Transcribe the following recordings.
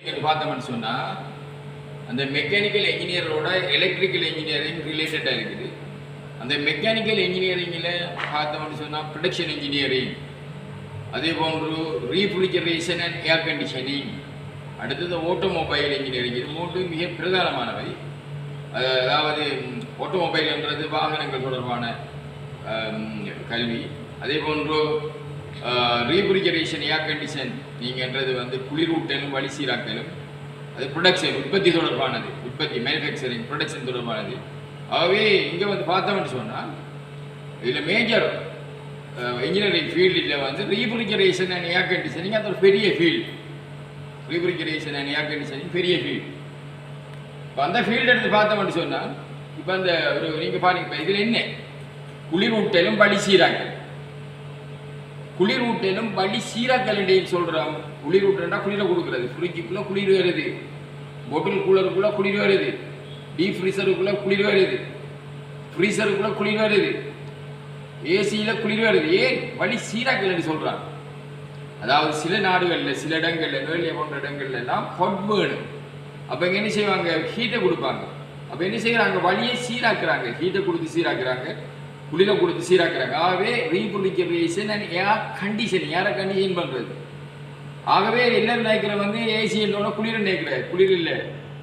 இங்கே பார்த்தோம்னு சொன்னால் அந்த மெக்கானிக்கல் இன்ஜினியரோட எலக்ட்ரிக்கல் இன்ஜினியரிங் ரிலேட்டடாக இருக்குது. அந்த மெக்கானிக்கல் இன்ஜினியரிங்கில் பார்த்தோம்னு சொன்னால் ப்ரொடக்ஷன் இன்ஜினியரிங் அதே போன்று ரீஃப்ரிஜரேஷன் அண்ட் ஏர் கண்டிஷனிங் அடுத்தது ஆட்டோமொபைல் இன்ஜினியரிங் இது மூன்று மிக பிரதானமானவை. அதாவது ஓட்டோமொபைல்ன்றது வாகனங்கள் தொடர்பான கல்வி. அதே போன்று ரீப்ரிஜரேஷன் ஏர் கண்டிஷன் நீங்கன்றது வந்து குளிரூட்டலும் வழி சீராக்கலும் அது ப்ரொடக்ஷன் உற்பத்தி தொடர்பானது உற்பத்தி மேனுஃபேக்சரிங் ப்ரொடக்ஷன் தொடர்பானது. ஆகவே இங்கே வந்து பார்த்தோம்னு சொன்னால் இதில் மேஜர் இன்ஜினியரிங் ஃபீல்டில் வந்து ரீப்ரிஜரேஷன் அண்ட் ஏர் கண்டிஷனிங் அது ஒரு பெரிய field refrigeration and air conditioning பெரிய ஃபீல்டு இப்போ அந்த ஃபீல்டு எடுத்து பார்த்தோம்னு சொன்னால் இப்போ அந்த ஒரு நீங்கள் பாருங்க இப்போ இதில் என்ன? குளிரூட்டலும் பழி சீராக்கல் குளிரூட்டலும் வழி சீராக்கல் சொல்கிறோம் குளிரூட்டா குளிர கொடுக்குறது. ஃப்ரிட்ஜுக்குள்ளே குளிர் வருது. பொட்டில் கூலருக்குள்ளே குளிர் வருது. டீப் ஃப்ரீசருக்குள்ளே குளிர் வருது. ஃப்ரீசருக்குள்ளே குளிர் வருது. ஏசியில் குளிர் வருது. ஏன்? வழி சீராக்கல் சொல்கிறான் அதாவது சில நாடுகளில் சில இடங்களில் வேலையை போன்ற இடங்கள்லாம் எல்லாம் ஹொட் வேணும் அப்போ இங்கே என்ன செய்வாங்க? ஹீட்டை கொடுப்பாங்க. அப்போ என்ன செய்கிறாங்க வழியை சீராக்குறாங்க. ஹீட்டை கொடுத்து சீராக்குறாங்க. குளிர கொடுத்து சீராக்கிறாங்க ஆகவே ரீபுலிகரேஷன் அண்ட் ஏர் கண்டிஷன் யாரை கண்டிஷன் பண்ணுறது ஆகவே எல்லாரும் நினைக்கிற வந்து ஏசி என்னோட குளிர் நினைக்கிற? குளிர் இல்லை.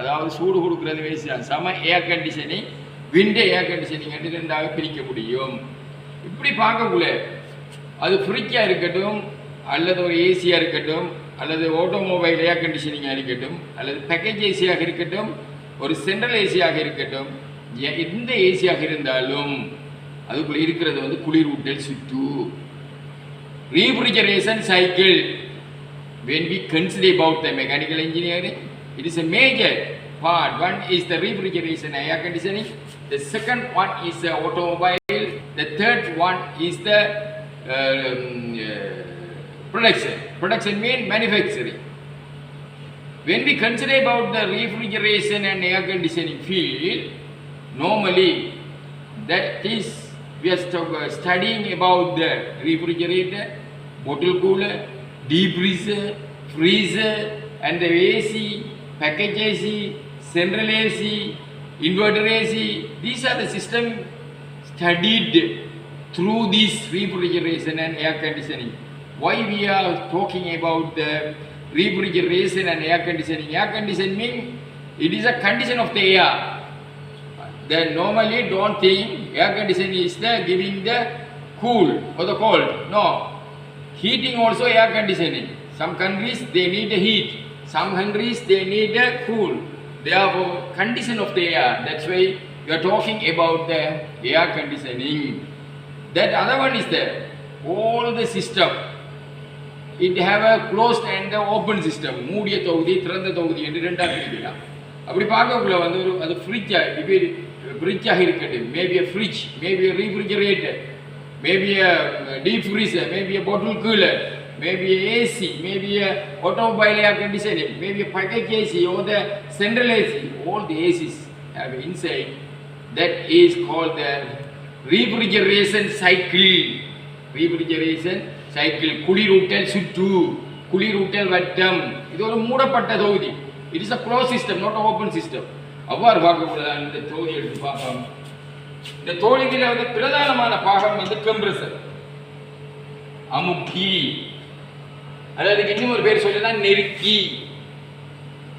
அதாவது சூடு கொடுக்குறது ஏசி தான். சம ஏர் கண்டிஷனிங் விண்டு ஏர் கண்டிஷனிங் என்று ரெண்டாக பிரிக்க முடியும். இப்படி பார்க்கக்குள்ள அது ஃப்ரிட்ஜாக இருக்கட்டும் அல்லது ஒரு ஏசியாக இருக்கட்டும் அல்லது ஆட்டோமொபைல் ஏர் கண்டிஷனிங்காக இருக்கட்டும் அல்லது பேக்கேஜ் ஏசியாக இருக்கட்டும் ஒரு சென்ட்ரல் ஏசியாக இருக்கட்டும் எந்த ஏசியாக இருந்தாலும் அதுக்குள்ள இருக்கிறது வந்து குளிரூட்டல் சுற்று refrigeration cycle when we consider about the mechanical engineering it is a major part one is the refrigeration air conditioning the second one is the automobile the third one is the uh, production production mean manufacturing when we consider about the refrigeration and air conditioning field normally that is we are stu- uh, studying about the refrigerator bottle cooler deep freezer freezer and the ac package ac central ac inverter ac these are the system studied through this refrigeration and air conditioning. Why we are talking about the refrigeration and air conditioning? Air conditioning means it is a condition of the air they normally don't think air conditioning is the giving the cool or the cold. No. Heating also air conditioning. Some countries they need a heat. Some countries they need a cool. Therefore, condition of the air. That's why we are talking about the air conditioning. That other one is there. All the system. It have a closed and a open system. மூடிய தொகுதி திறந்த தொகுதி என்று ரெண்டாக பிரிக்கலாம் அப்படி பார்க்கக்குள்ள வந்து ஒரு அது ஃப்ரிட்ஜாக இப்போ ஃப்ரிட்ஜாக இருக்கட்டும் maybe a fridge maybe a refrigerator maybe a deep freezer maybe a bottle cooler maybe AC maybe a automobile air conditioning maybe a AC or the central AC all the ACs have inside that is call the refrigeration cycle refrigeration cycle குளிரூட்டல் சுற்று குளிரூட்டல் வட்டம் இது ஒரு மூடப்பட்ட தொகுதி it is a close system not open system அவ்வாறு பார்க்கக்கூடாது இந்த தோழி எடுத்து பார்ப்போம் இந்த தொகுதியில் வந்து பிரதானமான பாகம் வந்து கம்ப்ரஸர். அமுக்கி. அல்லது அதுக்கு இன்னும் ஒரு பேர் சொல்லினா நெருக்கி.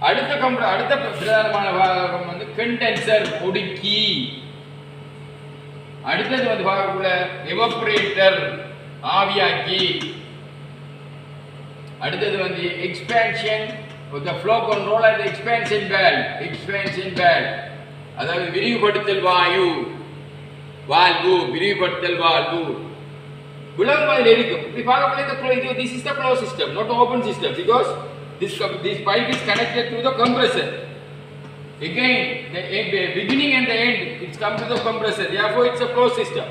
அடுத்த கம்ப்ர அடுத்த பிரதானமான பாகம் வந்து கண்டென்சர் ஒடுக்கி. அடுத்தது வந்து பார்க்கக்குள்ள எவப்ரேட்டர் ஆவியாக்கி. அடுத்தது வந்து expansion the flow control and expansion valve expansion valve அதாவது விரிவுபடுத்தல் வாயு வால்வு விரிவுபடுத்தல் வால்வு விலங்கு அதில் இருக்கும் இப்படி பார்க்கக்குள்ள இந்த flow இது this is the flow system not open system because this com- this pipe is connected to the compressor again the end- the beginning and the end it's come to the compressor therefore it's a flow system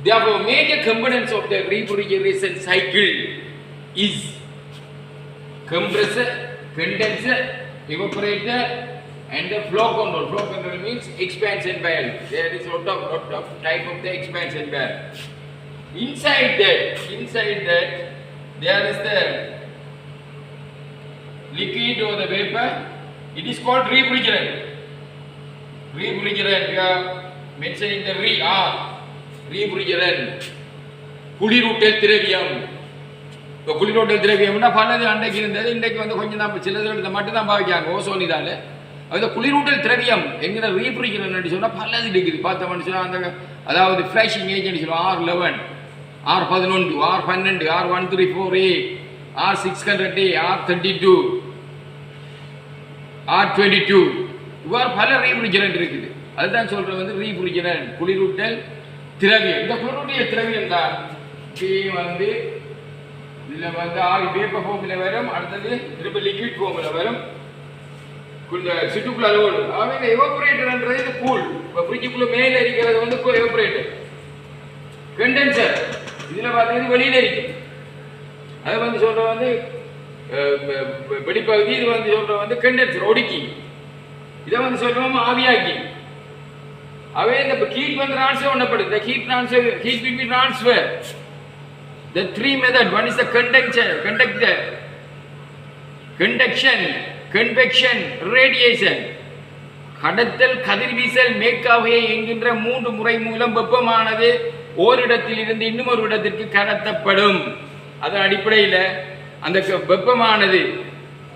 Therefore, major components of the refrigeration cycle is compressor, condenser, evaporator, and the flow control. Flow control means expansion valve. There is lot of lot of type of the expansion valve. Inside that, inside that, there is the vapor it is called refrigerant refrigerant we are mentioning the re ah refrigerant குளிரூட்டல் திரவியம் இப்போ குளிரூட்டல் திரவியம்னா பலது அன்றைக்கு இருந்தது இன்றைக்கு வந்து கொஞ்சம் தான் சிலது இதை மட்டும் தான் பாவிக்காங்க ஓசோன் இதால் அது குளிரூட்டல் திரவியம் என்கிற ரீஃப்ரிஜரன் சொன்னால் பலது இருக்குது பார்த்தோம்னு சொன்னால் அந்த அதாவது ஃப்ளாஷிங் ஏஜென்ட் சொல்லுவோம் ஆர் லெவன் ஆர் பதினொன்று ஆர் பன்னெண்டு R one three four A R six hundred A R thirty two R twenty two இவ்வாறு பல ரீஃப்ரிஜரண்ட் இருக்குது. அதுதான் சொல்கிறது வந்து ரீஃப்ரிஜரண்ட் குளிரூட்டல் திரவியம். இந்த குளிரூட்டிய திரவியம் தான். வந்து இதில் வந்து ஆறு வேப்ப ஃபோமில் வரும் அடுத்தது திரும்ப லிக்விட் ஃபோமில் வரும். இந்த சிட்டுக்குள்ள அளவோடு அவங்க எவாபரேட்டர்ன்றது இது கூல் இப்போ ஃப்ரிட்ஜுக்குள்ள மேலே இருக்கிறது வந்து எவாபரேட்டர் கண்டென்சர் இதில் பார்த்தீங்கன்னா வெளியில் இருக்கு. அதை வந்து சொல்கிற வந்து அஹ், வெளிப்பகுதி இது வந்து சொல்கிற வந்து கண்டென்சர் ஒடுக்கி. இதை வந்து சொல்லுவோம் ஆவியாக்கி. அவே இந்த ஹீட் வந்து ட்ரான்ஸ்ஃபர் பண்ணப்படுது. இந்த heat transfer heat B transfer the three method one is the conduction conductor. Conduction convection radiation. கடத்தல் கதிர்வீசல் மேற்காவையை என்கின்ற மூன்று முறை மூலம் வெப்பமானது ஓரிடத்தில் இருந்து இன்னும் ஒரு இடத்திற்கு கடத்தப்படும். அதன் அடிப்படையில் அந்த வெப்பமானது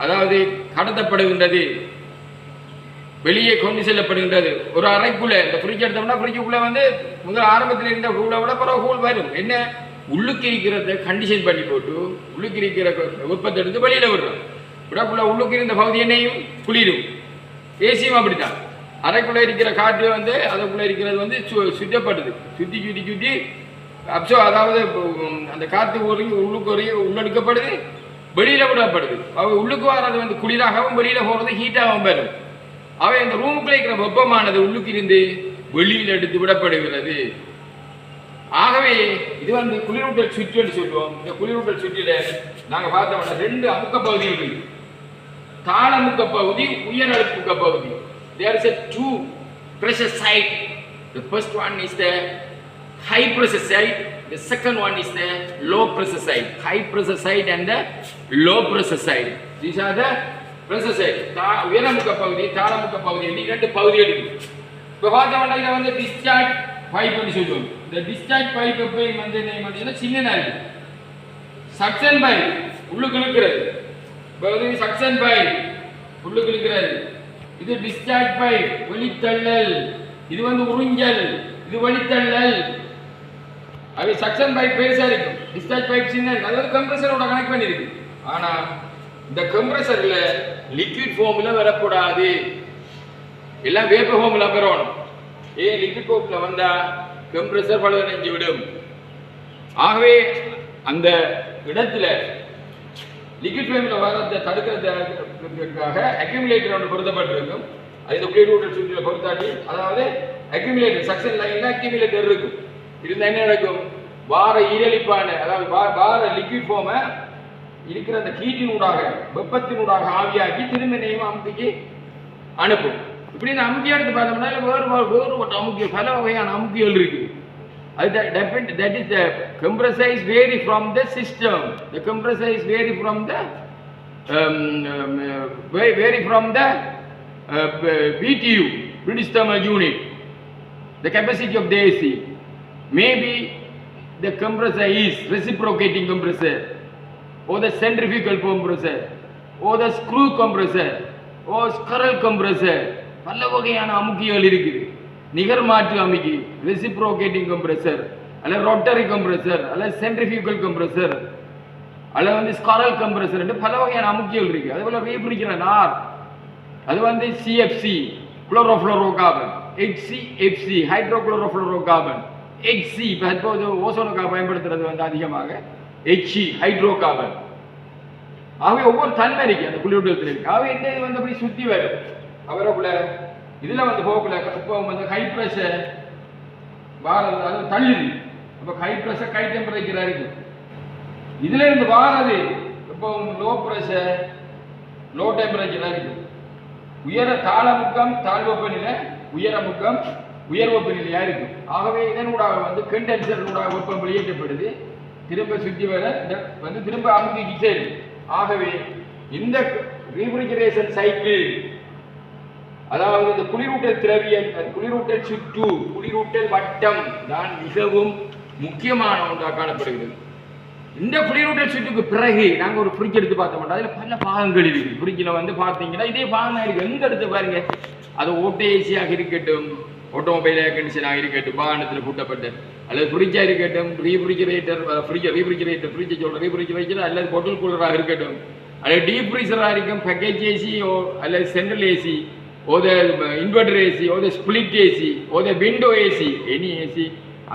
அதாவது கடத்தப்படுகின்றது. வெளியே கொண்டு செல்லப்படுகின்றது. ஒரு அறைக்குள்ள இந்த ஃப்ரிட்ஜ் எடுத்தோம்னா ஃப்ரிட்ஜுக்குள்ளே வந்து முதல் ஆரம்பத்தில் இருந்த ஹூலை விட பிறகு ஹூல் வரும். என்ன? உள்ளுக்கு இருக்கிறத கண்டிஷன் பண்ணி போட்டு உள்ளுக்கு இருக்கிற வெப்பத்தை எடுத்து வெளியில விடுறோம். விடக்குள்ள உள்ளுக்கு இருந்த பகுதி என்னையும் குளிரும். ஏசியும் அப்படித்தான். அறைக்குள்ள இருக்கிற காற்று வந்து அதுக்குள்ள இருக்கிறது வந்து சு- சுத்தப்படுது. சுத்தி சுத்தி சுத்தி அப்சோ அதாவது அந்த காற்று ஒரு உள்ளுக்கு ஒரு உள்ளெடுக்கப்படுது வெளியில விடப்படுது. அவ உள்ளுக்கு வர்றது வந்து குளிராகவும் வெளியில போறது ஹீட்டாகவும் வரும். அவை அந்த ரூமுக்குள்ள இருக்கிற வெப்பமானது உள்ளுக்கு இருந்து வெளியில் எடுத்து விடப்படுகிறது. ஆகவே இது வந்து குளிரூட்டல் சுற்று சொல்லுவோம் இந்த குளிரூட்டல் சுற்றில நாங்கள் பார்த்தோம்னா ரெண்டு அமுக்க பகுதி இருக்கு தாளமுக்க பகுதி உயர் அழுப்புக்க பகுதி there is a two pressure side. The first one is the high pressure side. The second one is the low pressure side. High pressure side and low low pressure side. These the the pressure தா உயரமுக்க பகுதி தாளமுக்க பகுதி இரண்டு பகுதிகள் இப்போ பார்த்தோம்னா இதை வந்து discharge பைப்னு சொல்லுவோம் இந்த டிஸ்சார்ஜ் பைப் எப்பயும் வந்து என்ன பார்த்தீங்கன்னா சின்னதாக இருக்குது சக்சன் பைப் உள்ளுக்கு இழுக்கிறது இப்போ வந்து சக்சன் பைப் உள்ளுக்கு இழுக்கிறது இது டிஸ்சார்ஜ் பைப் வெளித்தள்ளல். இது வந்து உறிஞ்சல். இது வெளித்தள்ளல் அது சக்சன் பைப் பெருசாக இருக்கும். டிஸ்சார்ஜ் பைப் சின்ன இருக்கு. அது வந்து கம்ப்ரஸரோட கனெக்ட் பண்ணியிருக்கு ஆனால் இந்த கம்ப்ரஸரில் லிக்விட் ஃபார்ம்ல வரக்கூடாது. எல்லாம் வேப்ப ஃபார்ம்ல வரணும் ஏன் லிக்விட் ஃபார்ம்ல வந்தால் கம்ப்ரஸர் பழுதடைஞ்சு விடும் ஆகவே அந்த இடத்துல லிக்விட் ஃபிலிமில் வரத்தை தடுக்கிறதுக்காக அக்யூமுலேட்டர் ஒன்று பொருத்தப்பட்டிருக்கும். அது இந்த குளிரூட்டல் பொருத்தாட்டி அதாவது அக்யூமிலேட்டர் சக்சன் லைனில் அக்யூமிலேட்டர் இருக்கும். இருந்தால் என்ன நடக்கும்? வார ஈரழிப்பான அதாவது வார லிக்விட் ஃபார்மை இருக்கிற அந்த கீட்டினூடாக வெப்பத்தினூடாக ஆவியாக்கி திரும்ப நெய்யும் அமுக்கிக்கு அனுப்பும். இப்படி இந்த அமுக்கி எடுத்து பார்த்தோம்னா இதுல வேறு வேறு வேறு ஒரு அமுக்கி பல வகையான அமுக்கிகள் இருக்கு அது depend that is the compressor is vary from the system the compressor is vary from the um, um, uh, va- vary from the uh, BTU British Thermal Unit the capacity of the AC maybe the compressor is reciprocating compressor or the centrifugal compressor or the screw compressor or scurrel compressor பல வகையான அமுக்கிகள் இருக்குது. நிகர் மாற்று அமுக்கி reciprocating compressor அல்ல rotary compressor அல்ல centrifugal compressor அல்ல வந்து ஸ்காரல் கம்ப்ரெசர் பல வகையான அமுக்கிகள் இருக்கு அதே போல ரீபிடிக்கிற நார் அது வந்து சிஎஃப்சி குளோரோஃப்ளோரோகார்பன் ஹெச்சிஎஃப்சி ஹைட்ரோகுளோரோஃப்ளோரோகார்பன் ஹெச்சி இப்போ தற்போது ஓசோனுக்காக பயன்படுத்துறது வந்து அதிகமாக ஹெச்சி ஹைட்ரோகார்பன் ஆகவே ஒவ்வொரு தன்மை இருக்கு அந்த குளிரூட்டத்தில் இருக்கு ஆகவே இந்த இது வந்து அப்படி சுற்றி வரும். அவரக்குள்ள இதில் வந்து போகக்குள்ள இப்போ வந்து ஹை ப்ரெஷர் வாரது அது தள்ளுது அப்போ ஹை ப்ரெஷர் கை டெம்பரேச்சராக இருக்குது இதில் இருந்து வாரது இப்போ லோ ப்ரெஷர் லோ டெம்பரேச்சராக இருக்குது உயர தாழ முக்கம் தாழ்வெப்பநிலை உயர முக்கம் உயர் வெப்பநிலையாக இருக்குது ஆகவே இதனூடாக வந்து கண்டென்சர் வெப்பம் வெளியேற்றப்படுது. திரும்ப சுற்றி வர வந்து திரும்ப அமுக்கிக்கு சேரும் ஆகவே இந்த ரீஃப்ரிஜரேஷன் சைக்கிள் அதாவது இந்த குளிரூட்டல் திரவியம் குளிரூட்டல் சுற்று குளிரூட்டல் வட்டம் தான் மிகவும் முக்கியமான ஒன்றாக காணப்படுகிறது. இந்த குளிரூட்டல் சுற்றுக்கு பிறகு நாங்கள் ஒரு ஃப்ரிட்ஜ் எடுத்து பார்த்தோம். அதில் பல பாகங்கள் இருக்குது. ஃப்ரிட்ஜில் வந்து பார்த்தீங்கன்னா இதே பாகம் இருக்குது. எங்கே எடுத்து பாருங்க? அது ஓட்டோ ஏசியாக இருக்கட்டும் ஆட்டோமொபைல் ஏர் கண்டிஷனாக இருக்கட்டும் வாகனத்தில் பூட்டப்பட்ட அல்லது ஃப்ரிட்ஜாக இருக்கட்டும் ரீஃப்ரிஜிரேட்டர் ஃப்ரிட்ஜ் ரீஃப்ரிஜிரேட்டர் ஃப்ரிட்ஜை சொல்கிற ரீஃப்ரிஜிரேட்டர் அல்லது பொட்டல் கூலராக இருக்கட்டும். அல்லது டீப் ஃப்ரீசராக இருக்கும் பேக்கேஜ் ஏசி ஓ அல்லது central AC ஓதே the AC ஓதே or AC ஓதே window AC any AC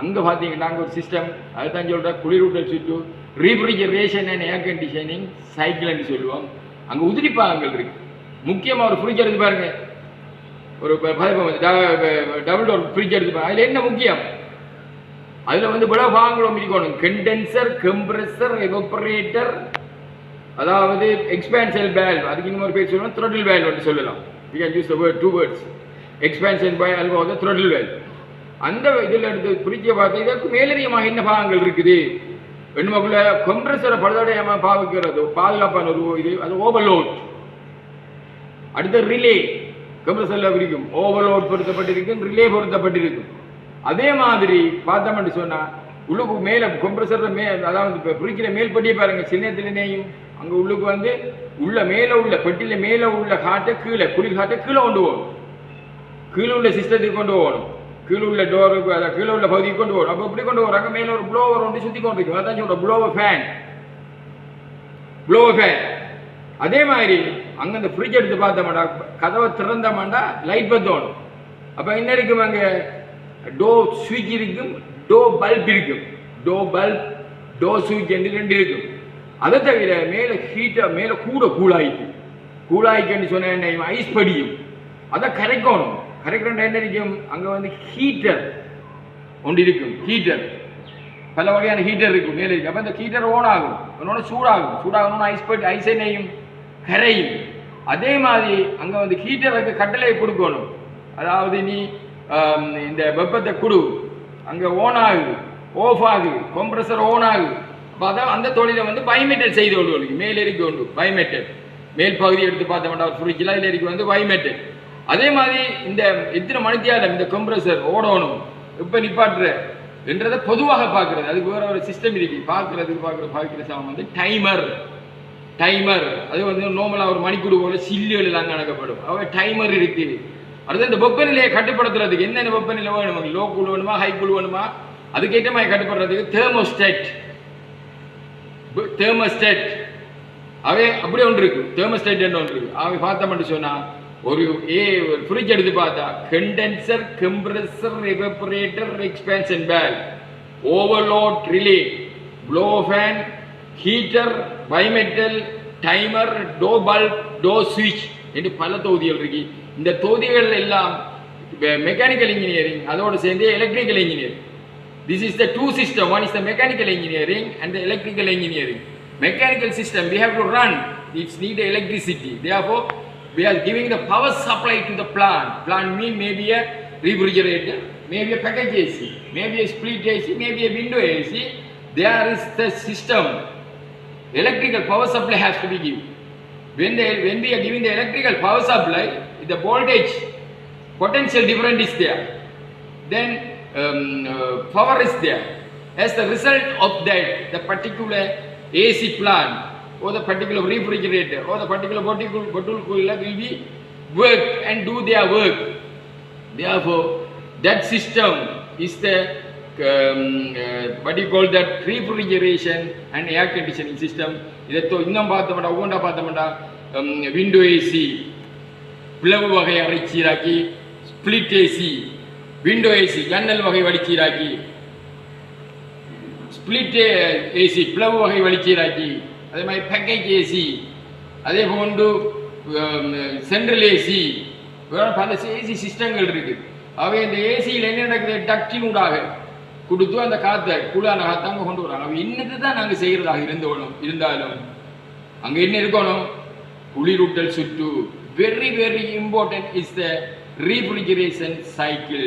அங்கே பார்த்தீங்கன்னா அங்கே ஒரு சிஸ்டம் அதுதான் சொல்கிற குளிரூட்டல் சுற்று ரீஃப்ரிஜரேஷன் அண்ட் ஏர் கண்டிஷனிங் சைக்கிள்னு சொல்லுவோம். அங்கே உதிரி பாகங்கள் முக்கியமாக ஒரு ஃப்ரிட்ஜ் எடுத்து பாருங்கள் ஒரு டபுள் டோர் ஃப்ரிட்ஜ் எடுத்து பாருங்க. அதில் என்ன முக்கியம்? அதில் வந்து விட பாகங்களும் இருக்கணும் கண்டென்சர் கம்ப்ரெசர் எவப்பரேட்டர் அதாவது எக்ஸ்பேன்சல் வேல்வ் அதுக்கு இன்னொரு பேர் சொல்லணும் த்ரோட்டில் வேல்வ் சொல்லலாம். You can use the word two words expansion valve வந்து த்ரோட்டில் அந்த இதில் எடுத்து பிரிக்க பார்த்து இதற்கு மேலதிகமாக என்ன பாகங்கள் இருக்குது? வெண்மக்குள்ள கொம்ப்ரஸரை பழுதடையாம பாவிக்கிறது? பாதுகாப்பான ஒரு இது அது ஓவர்லோட் அடுத்த ரிலே கம்ப்ரஸரில் பிரிக்கும். ஓவர்லோட் பொருத்தப்பட்டிருக்கும் ரிலே பொருத்தப்பட்டிருக்கும். அதே மாதிரி பார்த்தோம்னு சொன்னா உள்ளுக்கு மேலே கொம்ப்ரஸரில் மே அதாவது இப்போ பிரிக்கிற மேல் பாருங்கள் பாருங்க சின்னத்திலேயும் அங்கே உள்ளுக்கு வந்து உள்ள மேல உள்ள பெட்டியில மேல உள்ள காற்றை கீழே குளிர் காற்றை கீழே கொண்டு போகணும். கீழே உள்ள சிஸ்டத்துக்கு கொண்டு போகணும். கீழே உள்ள டோருக்கு அதாவது கீழே உள்ள பகுதிக்கு கொண்டு போகணும். அப்போ எப்படி கொண்டு போகிறாங்க மேல ஒரு ப்ளோவர் ஒன்று சுற்றி கொண்டு இருக்கும் அதான் சொல்ற ப்ளோவர் ஃபேன் ப்ளோவர் ஃபேன் அதே மாதிரி அங்க அந்த ஃப்ரிட்ஜ் எடுத்து பார்த்தோம்டா கதவை திறந்தோம்டா லைட் பத்தோணும் அப்போ என்ன இருக்கும் அங்க? டோ ஸ்விட்ச் இருக்கும் டோ பல்ப் இருக்கும். டோ பல்ப் டோ ஸ்விட்ச் என்று ரெண்டு இருக்கும். அதை தவிர மேலே ஹீட்டாக மேலே கூட கூழாயிட்டு கூழாய்க்குன்னு சொன்ன என்ன ஐஸ் படியும். அதை கரைக்கணும். கரைக்கிறேன் என்ன இருக்கும்? அங்கே வந்து ஹீட்டர் ஒன்று இருக்கும். ஹீட்டர் பல வகையான ஹீட்டர் இருக்கும். மேலே இருக்கு அப்போ இந்த ஹீட்டர் ஓன் ஆகும். இன்னொன்று சூடாகும். சூடாகணும்னு ஐஸ் படி ஐஸ் எண்ணெயும் கரையும். அதே மாதிரி அங்கே வந்து ஹீட்டருக்கு கட்டளையை கொடுக்கணும். அதாவது நீ இந்த வெப்பத்தை கொடு. அங்கே ஓன் ஆகுது ஓஃப் ஆகுது கம்ப்ரஸர் ஓன் ஆகுது அப்போ அதான் அந்த தொழிலை வந்து பயோமெட்ரிக் செய்து கொண்டு மேல் இருக்கு உண்டு பைமெட்டல். மேல் பகுதி எடுத்து பார்த்தோம்னா ஃப்ரிட்ஜில் இதில் இருக்கு வந்து பயோமெட்ரிக் அதே மாதிரி இந்த எத்தனை மணித்தியாலம் இந்த கம்ப்ரஸர் ஓடணும் இப்போ நிப்பாட்டுற என்றதை பொதுவாக பார்க்குறது. அதுக்கு வேறு ஒரு சிஸ்டம் இருக்கு. பார்க்கறதுக்கு பார்க்குற பார்க்குற சாமம் வந்து டைமர் டைமர் அது வந்து நார்மலாக ஒரு மணிக்கூடு போல சில்லுகள் எல்லாம் கணக்கப்படும். அவ டைமர் இருக்கு. அடுத்து இந்த வெப்பநிலையை கட்டுப்படுத்துறதுக்கு என்னென்ன வெப்பநிலை வேணும்? லோ கூல் வேணுமா? ஹை குழு வேணுமா? அதுக்கேற்ற மாதிரி கட்டுப்படுறதுக்கு தேர்மோஸ்டேட் தேர்மஸ்டேட் அவை அப்படியே ஒன்று இருக்கு. தேர்மோஸ்டேட் ஒன்று இருக்கு. அவை பார்த்தோம்னு சொன்னா ஒரு ஏ ஒரு ஃப்ரிட்ஜ் எடுத்து பார்த்தா condenser compressor evaporator expansion valve overload relay blow fan heater bimetal timer door bulb door ஸ்விட்ச் என்று பல தொகுதிகள் இருக்கு. இந்த தொகுதிகள் எல்லாம் மெக்கானிக்கல் இன்ஜினியரிங் அதோடு சேர்ந்து electrical engineering This is the two system. One is the mechanical engineering and the electrical engineering. Mechanical system, we have to run. It's need electricity. Therefore, we are giving the power supply to the plant. Plant mean maybe a refrigerator, maybe a package AC, maybe a split AC, maybe a window AC. There is the system. Electrical power supply has to be given. When, they, when we are giving the electrical power supply, the voltage potential difference is there. Then um, uh, power is there. As the result of that, the particular AC plant or the particular refrigerator or the particular bottle bottle cooler will be work and do their work. Therefore, that system is the um, uh, what you call that refrigeration and air conditioning system. இதை தொ- இன்னும் பார்த்தோம்னா ஒவ்வொன்றா பார்த்தோம்னா window AC பிளவு வகை அரைச்சீராக்கி split AC window AC ஜன்னல் வகை வடிச்சீராக்கி. ஸ்பிளிட் ஏசி பிளவு வகை வடிச்சீராக்கி. அதே மாதிரி பேக்கேஜ் ஏசி. அதே போன்று சென்ட்ரல் ஏசி. பல ஏசி சிஸ்டங்கள் இருக்குது அவை இந்த ஏசியில் என்ன நடக்குது? டக்டினூடாக கொடுத்து அந்த காற்றை குளிரான காற்றை அங்கே கொண்டு வராங்க. அவ இன்னது தான் நாங்கள் செய்கிறதாக இருந்தோனும் இருந்தாலும் அங்கே என்ன இருக்கணும்? குளிரூட்டல் சுற்று. Very very important is the refrigeration cycle